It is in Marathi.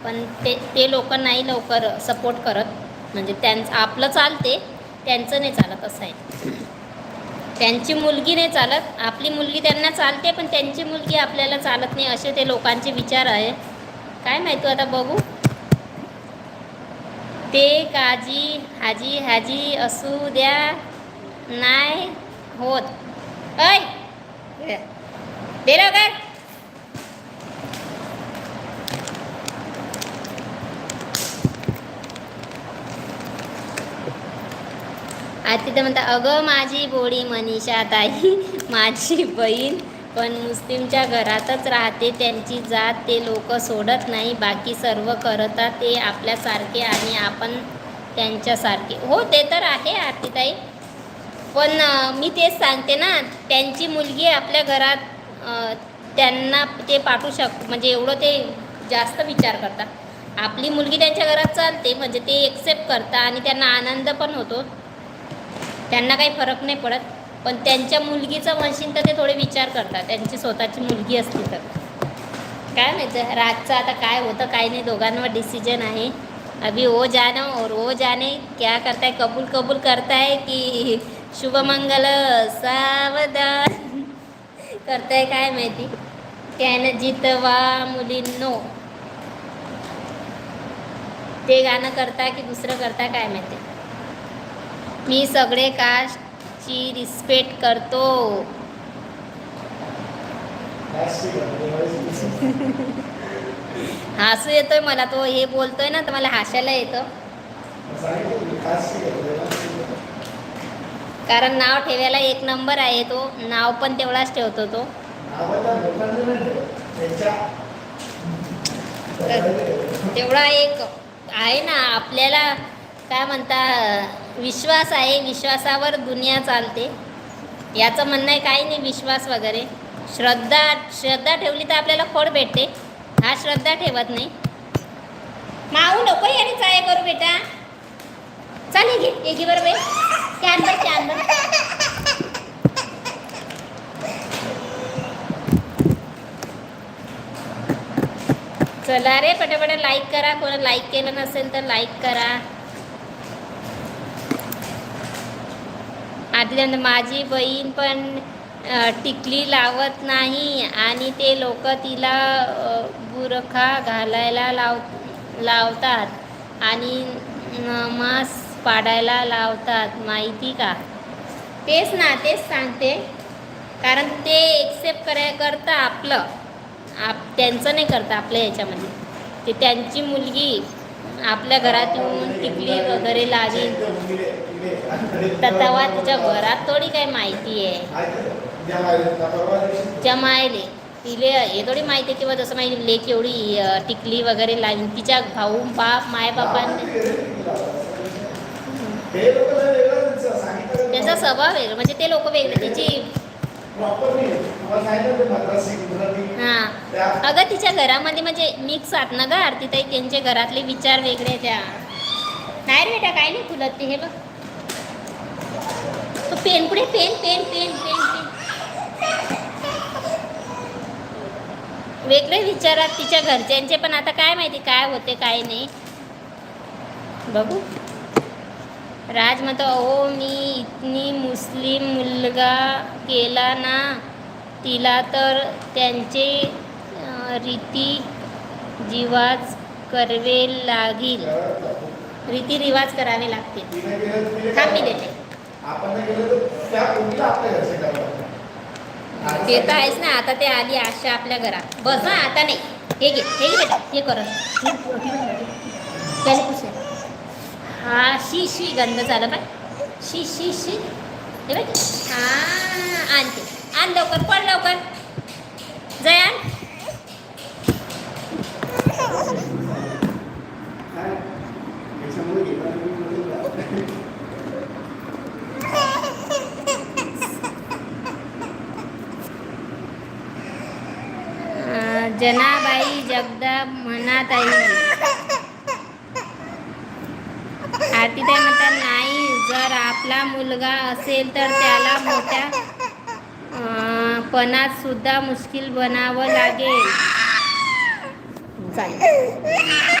पण ते ते लोक नाही लवकर सपोर्ट करत. म्हणजे त्यांचं आपलं चालते त्यांचं नाही चालत असं आहे. त्यांची मुलगी नाही चालत आपली मुलगी त्यांना चालते पण त्यांची मुलगी आपल्याला चालत नाही असे ते लोकांचे विचार आहे. काय माहिती आता बघू. ते काजी हाजी हाजी असू द्या. नाही होत. ऐ! दे लवकर. आता तिथं म्हणता अगं माझी बोडी मनीषा ताई माझी बहीण पण मुस्लिमच्या घरातच राहते त्यांची जात ते लोक सोडत नाही बाकी सर्व करतात ते आपल्यासारखे आणि आपण त्यांच्यासारखे. हो ते तर आहे आरतीताई. पण मी तेच सांगते ना त्यांची मुलगी आपल्या घरात त्यांना ते पाठवू शक म्हणजे एवढं ते जास्त विचार करतात. आपली मुलगी त्यांच्या घरात चालते म्हणजे ते एक्सेप्ट करतात आणि त्यांना आनंद पण होतो. त्यांना काही फरक नाही पडत पण त्यांच्या मुलगीचं म्हणशील तर ते थोडे विचार करतात. त्यांची स्वतःची मुलगी असली तर. काय माहिती रातचं आता काय होतं काय नाही दोघांवर डिसिजन आहे. अभी वो जानो और वो जाने क्या करताय कबूल कबूल करताय की शुभमंगल सावधान. करताय काय माहिती? त्यानं जितवा मुलींनो. ते गाणं करता की दुसरं करता काय माहिती? मी सगळे कास्टची रिस्पेक्ट करतो. हसू येतोय मला तो हे बोलतोय ना तर मला हसायला येतं. कारण नाव ठेवायला एक नंबर आहे तो नाव पण तेवढाच ठेवतो तो. तेवढा एक आहे ना आपल्याला काय म्हणता विश्वास आहे विश्वासावर दुनिया चालते. याचं म्हणणं आहे काही नाही विश्वास वगैरे. श्रद्धा श्रद्धा ठेवली तर आपल्याला फळ भेटते. हा श्रद्धा ठेवत नाही. माऊ नको याने चाय करू बेटा. चालेल घे हे घे बरं कॅन बर कॅन बर चला रे पटापट लाईक करा. कोणा लाईक केलं नसेल तर लाईक करा. आधी त्यानंतर माझी बहीण पण टिकली लावत नाही आणि ते लोक तिला बुरखा घालायला लाव लावतात आणि नमाज पाडायला लावतात. माहिती का? तेच ना तेच सांगते. कारण ते एक्सेप्ट कराय करता आपलं. आप त्यांचं नाही करता आपल्या ह्याच्यामध्ये ते त्यांची मुलगी आपल्या घरातून टिकली वगैरे लावीन तर तेव्हा तिच्या घरात थोडी काय माहिती आहे. जमायले तिले हे थोडी माहिती आहे किंवा जसं माहिती लेक एवढी टिकली वगैरे लावीन तिच्या भाऊ बाप मायबापांनी त्यांचा स्वभाव वेगळा म्हणजे ते लोक वेगळे. तिची अगं तिच्या घरामध्ये म्हणजे मिक्स आहात ना ग आरतीताई? त्यांचे घरातले विचार वेगळे त्या. नाही रे बेटा काय नाही फुलत ते हे बघ. तो पेन पुढे pen pen pen pen pen. वेगळे विचारात तिच्या घरच्यांचे पण आता काय माहिती काय होते काय नाही. बघू. राज म्हणतो अहो मी इतनी मुस्लिम मुलगा केला ना तिला तर त्यांचे रीती रिवाज करावे लागील. रीती रिवाज करावे लागतील. थांब मी देते. ते तर आहेच ना आता ते आली आशा आपल्या घरात. बस ना आता नाही. हे घे हे घे बेटा हे कर त्याने पुसलं हा शी शी गंध झाला बाय शी शी शी. हे बाय हा आणते आण लवकर पड लवकर जय आण अं, जनाबाई जगदाब म्हणत आहे आरतीताई म्हणतात नाही जर आपला मुलगा असेल तर त्याला मोठ्या पणात सुद्धा मुश्किल बनावं लागेल. चालेल.